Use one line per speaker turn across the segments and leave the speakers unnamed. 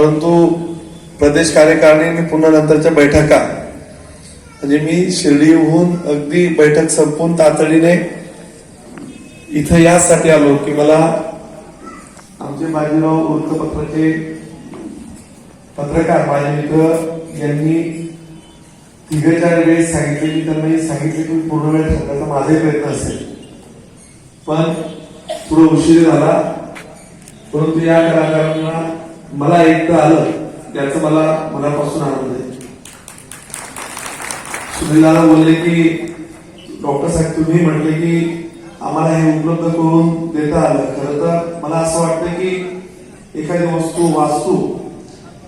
परंतु प्रदेश कार्यकारिणी पुन्हा नंतरच्या बैठका. म्हणजे मी शिर्डीहून अगदी बैठक संपून तातडीने इथं यासाठी आलो की मला आमचे बाजीराव वृत्तपत्राचे पत्रकार माझे मित्र यांनी तिघे चार वेळेस सांगितले की त्यांना हे सांगितले की पूर्ण वेळ ठरण्याचा माझाही प्रयत्न असेल. पण थोडं उशीर झाला. परंतु या कलाकारांना मला एकदा आलं त्याचं मला मनापासून आनंद आहे. सुनीलदादा बोलले की डॉक्टर साहेब तुम्ही म्हटले की आम्हाला हे उपलब्ध करून देता आलं. खरं तर मला असं वाटतं की एखादी वस्तू वास्तू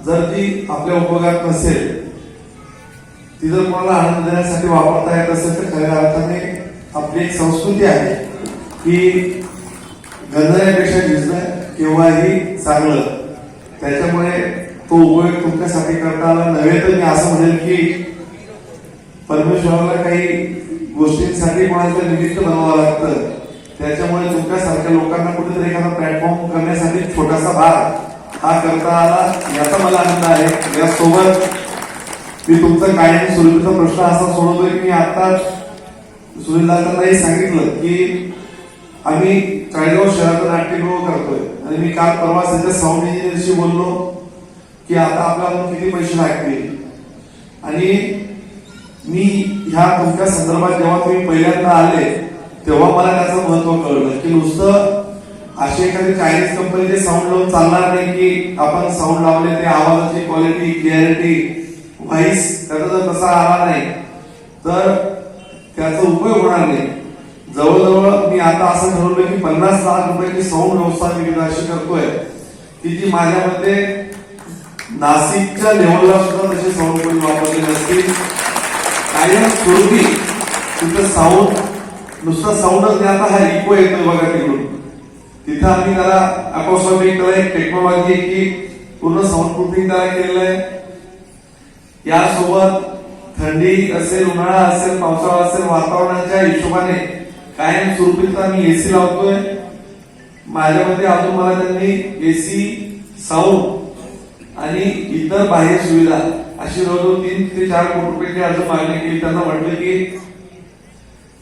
जर ती आपल्या उपयोगात नसेल ती जर कोणाला आनंद देण्यासाठी वापरता येत असेल तर खऱ्या अर्थाने आपली एक संस्कृती आहे. की गंधण्यापेक्षा भिजणं केव्हाही चांगलं. त्याच्यामुळे तो उपयोग तुमच्यासाठी करता आला. नव्हे तर मी असं म्हणेल की परमेश्वराला काही गोष्टींसाठी कोणाचं निमित्त बनवावं लागतं. त्याच्यामुळे तुमच्यासारख्या लोकांना कुठेतरी एखादा प्लॅटफॉर्म करण्यासाठी छोटासा भाग हा करता आला याचा मला आनंद आहे. यासोबत मी तुमचा कायम स्वरूपीचा प्रश्न असा सोडवतोय की मी आता सुनीलदादांनाही सांगितलं की आम्ही चाळीसगाव शहरात नाट्यगृह करतोय आणि मी काल परवा त्यांच्या साऊंड इंजिनियरशी बोललो की आता आपल्याला किती पैसे लागतील आणि मी ह्या तुमच्या संदर्भात जेव्हा तुम्ही पहिल्यांदा आले तेव्हा मला त्याचं महत्त्व कळलं की नुसतं अशी एखादी चायनीज कंपनीचे साऊंड लावून चालणार नाही की आपण साऊंड लावले ते आवाजाची क्वालिटी क्लिअरिटी व्हाईस त्याचा जर तसा आला नाही तर त्याचा उपयोग होणार नाही जवळजवळ मी आता असं ठरवलं की पन्नास लाख रुपयाची साऊंड व्यवस्था मी इथं अशी करतोय. की जी माझ्यामध्ये नाशिकच्या लेवलला सुद्धा तशी साऊंड कोणी वापरली नसतील कायम स्वरूपी तिथं साऊंड नुसता साऊंडच नाही आता हा इको येतोय बघा तिकडून. तिथं आम्ही त्याला अकोस्टॉमिक त्याला एक टेक्नॉलॉजी की पूर्ण साऊंड प्रूफिंग त्याला केलेलं आहे. यासोबत थंडी असेल उन्हाळा असेल पावसाळा असेल वातावरणाच्या हिशोबाने कायम स्वरूपीचा मी एसी लावतोय. माझ्यामध्ये अजून मला त्यांनी एसी साऊंड आणि इतर बाह्य सुविधा अशी जवळजवळ तीन ते चार कोटी रुपयाची अर्ज मागणी केली. त्यांना म्हटलं की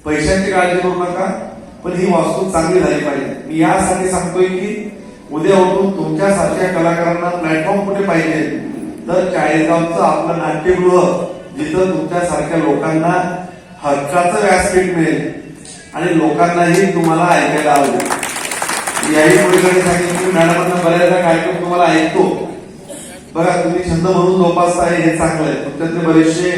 पैशांची काळजी करू नका पण ही वास्तू चांगली झाली पाहिजे. मी यासाठी सांगतोय की उद्या उठून तुमच्यासारख्या कलाकारांना प्लॅटफॉर्म कुठे पाहिजे? तर चाळीसगावचं आपलं नाट्यगृह जिथं तुमच्यासारख्या लोकांना हक्काचं व्यासपीठ मिळेल. आणि लोकांनाही तुम्हाला ऐकायला आवडेल. याही मुलीकडे सांगितलं की मॅडमांना बऱ्याचदा कार्यक्रम तुम्हाला ऐकतो. बघा तुम्ही छंद म्हणून जोपासताय हे चांगलं आहे. तुमच्यातले बरेचसे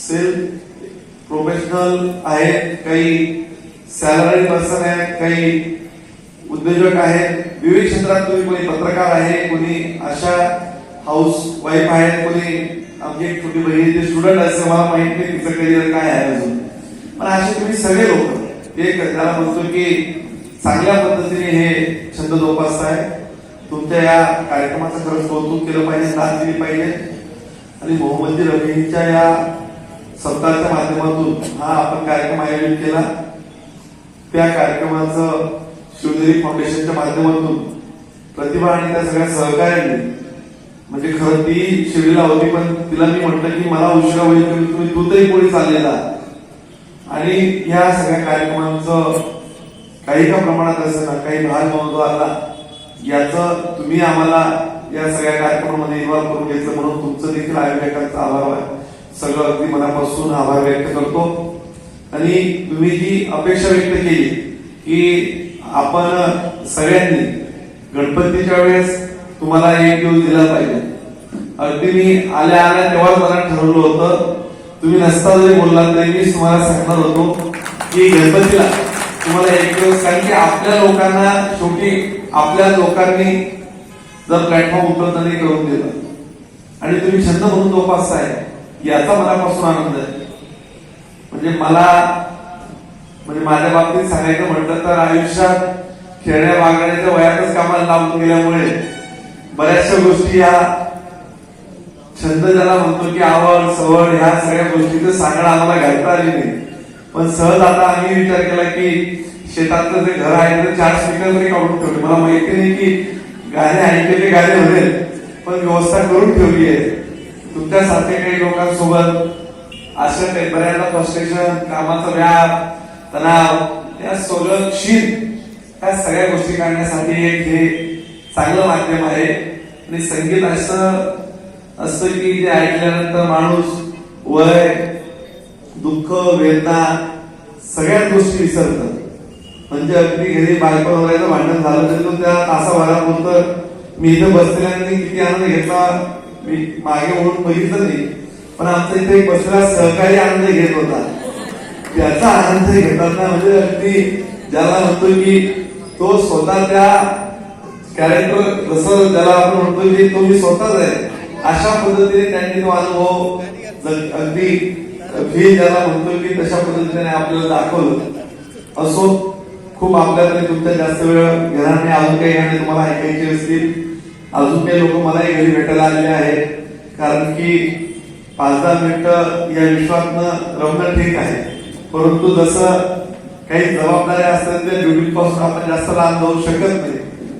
सेल्फ प्रोफेशनल आहेत काही सॅलरी पर्सन आहेत काही उद्योजक आहेत. विविध क्षेत्रात तुम्ही कोणी पत्रकार आहे कोणी अशा हाऊस वाईफ आहेत कोणी आमची एक छोटी बहिणी स्टुडंट असते मला माहिती तिचं करिअर काय आहे अजून? पण असे तुम्ही सगळे लोक एक त्याला म्हणतो की चांगल्या पद्धतीने हे छंद जोपासताय. तुमच्या या कार्यक्रमाचं खरंच कौतुक केलं पाहिजे साथ दिली पाहिजे. आणि मोहम्मदी रफींच्या या सप्ताहाच्या माध्यमातून हा आपण कार्यक्रम आयोजित केला. त्या कार्यक्रमाचं शिवनेरी फाउंडेशनच्या माध्यमातून प्रतिभा आणि त्या सगळ्या सहकार्याने म्हणजे खरं ती शिर्डीला होती पण तिला मी म्हटलं की मला उशिरा होईल तुम्ही तू तरी कोणी चाललेला. आणि या सगळ्या कार्यक्रमांचं काही का प्रमाणात असेल ना काही भाग महत्त्व आला याचं तुम्ही आम्हाला या सगळ्या कार्यक्रमामध्ये इन्व्हॉल्व करून घेतलं म्हणून तुमचं देखील आयोजकांचा आभार आहे सगळं अगदी मनापासून आभार व्यक्त करतो. आणि तुम्ही जी अपेक्षा व्यक्त केली की आपण सगळ्यांनी गणपतीच्या वेळेस तुम्हाला एक दिवस दिला पाहिजे. अगदी मी आल्या आल्या तेव्हाच मला ठरवलं होतं तुम्ही नसता जरी बोललात नाही मी तुम्हाला सांगणार होतो की गणपतीला तुम्हाला एक दिवस कारण की आपल्या लोकांना शेवटी आपल्या लोकांनी जर प्लॅटफॉर्म उपलब्ध नाही करून दिला आणि तुम्ही छंद म्हणून जोपासताय याचा मनापासून आनंद आहे. म्हणजे मला म्हणजे माझ्या बाबतीत सांगायचं म्हटलं तर आयुष्यात खेळण्या वागण्याच्या वयातच कामाला लावून गेल्यामुळे बऱ्याचशा गोष्टी या छंद ज्याला म्हणतो की आवड सवड ह्या सगळ्या गोष्टीचं सांगणं आम्हाला घालता आली नाही. पण सहज आता आम्ही विचार केला की शेतातलं जे घर आहे ते चार स्पीकर तरी काढून ठेवले. मला माहिती नाही की गाणे ऐकलेले गाणे होते पण व्यवस्था करून ठेवली आहे. तुमच्यासारख्या काही लोकांसोबत अशा काही बऱ्याचदा फ्रस्ट्रेशन कामाचा व्याप तणाव या सगळं ह्या सगळ्या गोष्टी काढण्यासाठी एक हे चांगलं माध्यम आहे. आणि संगीत असं असं की जे ऐकल्यानंतर माणूस वय दुःख वेदना सगळ्याच गोष्टी विसरतात. म्हणजे अगदी घरी बायको वगैरे भांडण झालं तरी तो त्या तासाभरापुरतं मी इथं बसलेल्याने किती आनंद घेतला. मी मागे म्हणून बघितलं नाही पण आमचा इथे एक बसलेला सहकारी आनंद घेत होता. त्याचा आनंद घेतात ना म्हणजे अगदी ज्याला म्हणतो की तो स्वतः त्या कॅरेक्टर जसं ज्याला आपण म्हणतो की तो मी स्वतःच आहे. अशा पद्धतीने त्यांनी तो अनुभव अगदी फी ज्याला म्हणतो की तशा पद्धतीने आपल्याला दाखवलं. असो खूप आपल्याकडे तुमच्या जास्त वेळ घेणार नाही अजून काही गाणे तुम्हाला ऐकायचे असतील. अजून काही लोक मलाही घरी भेटायला आलेले आहेत. कारण की पाच दहा मिनिटं या विश्वातनं रमणं ठीक आहे. परंतु जसं काही जबाबदाऱ्या असतात त्या ड्युटी पासून आपण जास्त लांब जाऊ शकत नाही.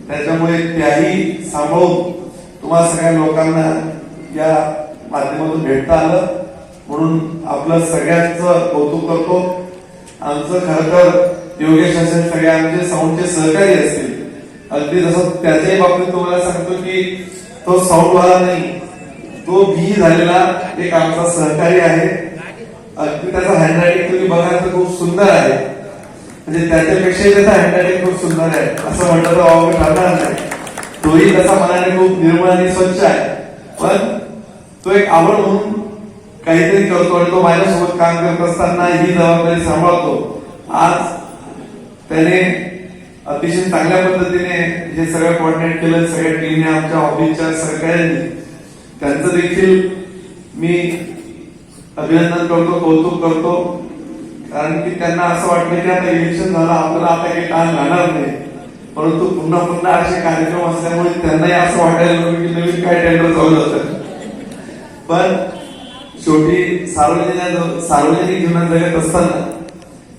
त्याच्यामुळे त्याही सांभाळून तुम्हाला सगळ्या लोकांना या माध्यमातून भेटता आलं. म्हणून आपलं सगळ्यांचं कौतुक करतो. आमचं खरं तर योगेश असेल सगळे आमचे साऊंडचे सहकारी असतील. अगदी जसं त्याच्याही बाबतीत तुम्हाला सांगतो की तो साऊंड वाला नाही तो बी झालेला एक आमचा सहकारी आहे. अगदी त्याचा हँडरायटिंग तुम्ही बघाल तर खूप सुंदर आहे. म्हणजे त्याच्यापेक्षाही त्याचा हँडरायटिंग खूप सुंदर आहे. असं म्हटलं तर ठरणार नाही तोही त्याचा मनाने खूप निर्मळ आणि स्वच्छ आहे. पण तो एक आवड म्हणून काहीतरी करतो आणि तो माझ्यासोबत काम करत असताना ही जबाबदारी सांभाळतो. आज त्याने अतिशय चांगल्या पद्धतीने हे सगळं कोऑर्डिनेट केलं सगळ्या टीमने आमच्या ऑफिसच्या सहकार्यांनी. त्यांचं देखील मी अभिनंदन करतो कौतुक करतो. कारण की त्यांना असं वाटलं की आता इलेक्शन झालं आपल्याला आता काही काम राहणार नाही. परंतु पुन्हा पुन्हा असे कार्यक्रम असल्यामुळे त्यांनाही असं वाटायला लागलं की नवीन काय टेंडर चालू होतं. पण शेवटी सार्वजनिक सार्वजनिक जीवनात जगत असताना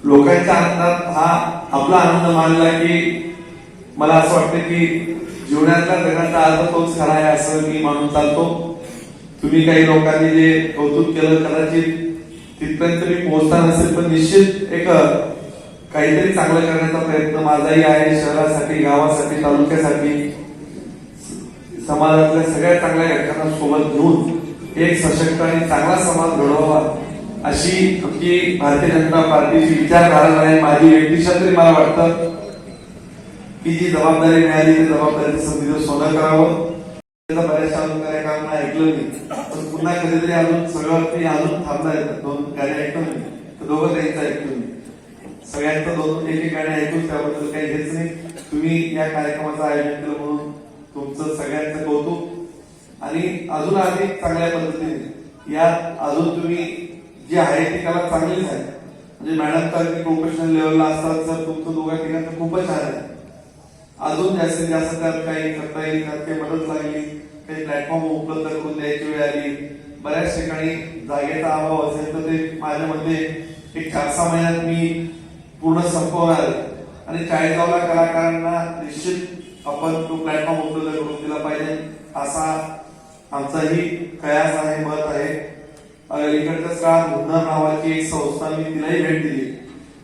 लोकांच्या आनंदात हा आपला आनंद मानला की मला असं वाटतं की जीवनातला जगाचा अर्थ तोच खरा आहे असं मी मानून चालतो. तुम्ही काही लोकांनी जे कौतुक केलं कदाचित तिथपर्यंत मी पोहोचता नसेल पण निश्चित एक काहीतरी चांगलं करण्याचा प्रयत्न माझाही आहे शहरासाठी गावासाठी तालुक्यासाठी. समाजातल्या सगळ्या चांगल्या घटकांना सोबत घेऊन एक सशक्त आणि चांगला समाज घडवावा अशी आमची भारतीय जनता पार्टीची विचारधारा आहे. माझी व्यक्तिशा तरी मला वाटतं की जी जबाबदारी मिळाली ती जबाबदारीचं संधीचं सोनं करावं. त्याचा बऱ्याचशा अजून कार्यक्रमांना ऐकलं नाही पण पुन्हा कधीतरी अजून सगळं ते अजून थांबणार आहेत. दोन कार्य ऐकलं नाही तर दोघं त्यांचं ऐकलं नाही सगळ्यांचं दोन एक एक गाणे ऐकून त्याबद्दल काही हेच नाही. तुम्ही या कार्यक्रमाचं आयोजन केलं म्हणून तुमचं सगळ्यांचं कौतुक. आणि अजून अधिक चांगल्या पद्धतीने यात अजून तुम्ही जी आहे ती कला चांगलीच आहे म्हणजे मॅडम तर प्रोफेशनल लेवलला असतात तर तुमचं दोघा ठिकाणी खूपच छान आहे. अजून जास्तीत जास्त त्यात काही करता येईल त्यात काही मदत लागली काही प्लॅटफॉर्म उपलब्ध करून द्यायची वेळ आली. बऱ्याच ठिकाणी जागेचा अभाव असेल तर ते माझ्या मते एक चार सहा महिन्यात मी पूर्ण संपवणार आहे. आणि चाळीसगावला कलाकारांना निश्चित आपण तो प्लॅटफॉर्म उपलब्ध करून दिला पाहिजे. असा आमचाही कयास आहे मत आहे. इकडचं काळात मुन्नर नावाची एक संस्था मी तिलाही भेट दिली.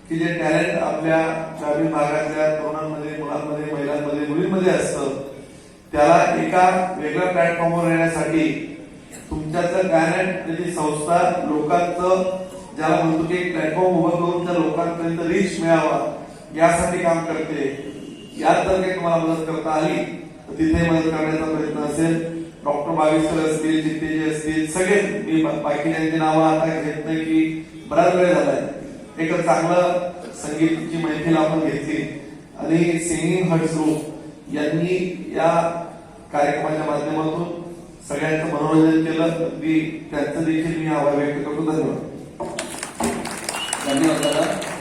की जे टॅलेंट आपल्या ग्रामीण भागातल्या तरुणांमध्ये मुलांमध्ये महिलांमध्ये मुलींमध्ये असतं. त्याला एका वेगळ्या प्लॅटफॉर्मवर येण्यासाठी तुमच्याचं टॅलेंट म्हणजे त्याची संस्था लोकांचं ज्याला म्हणतो की एक प्लॅटफॉर्म उभं करून त्या लोकांपर्यंत रीच मिळावा यासाठी काम करते. यात जर काही तुम्हाला मदत करता आली तर तिथे मदत करण्याचा प्रयत्न असेल. डॉक्टर बागेश्वर असतील जितेजी असतील सगळे मी बा- बाकीच्यांची नावं आता घेत नाही की बराच वेळ झालाय. एक चांगलं संगीतची मैफिल आपण घेतली. आणि सिंगिंग हर्ट्स ग्रुप यांनी या कार्यक्रमाच्या माध्यमातून सगळ्यांचं मनोरंजन केलं. अगदी त्यांचं देखील मी आभार व्यक्त करतो. धन्यवाद.
धन्यवाद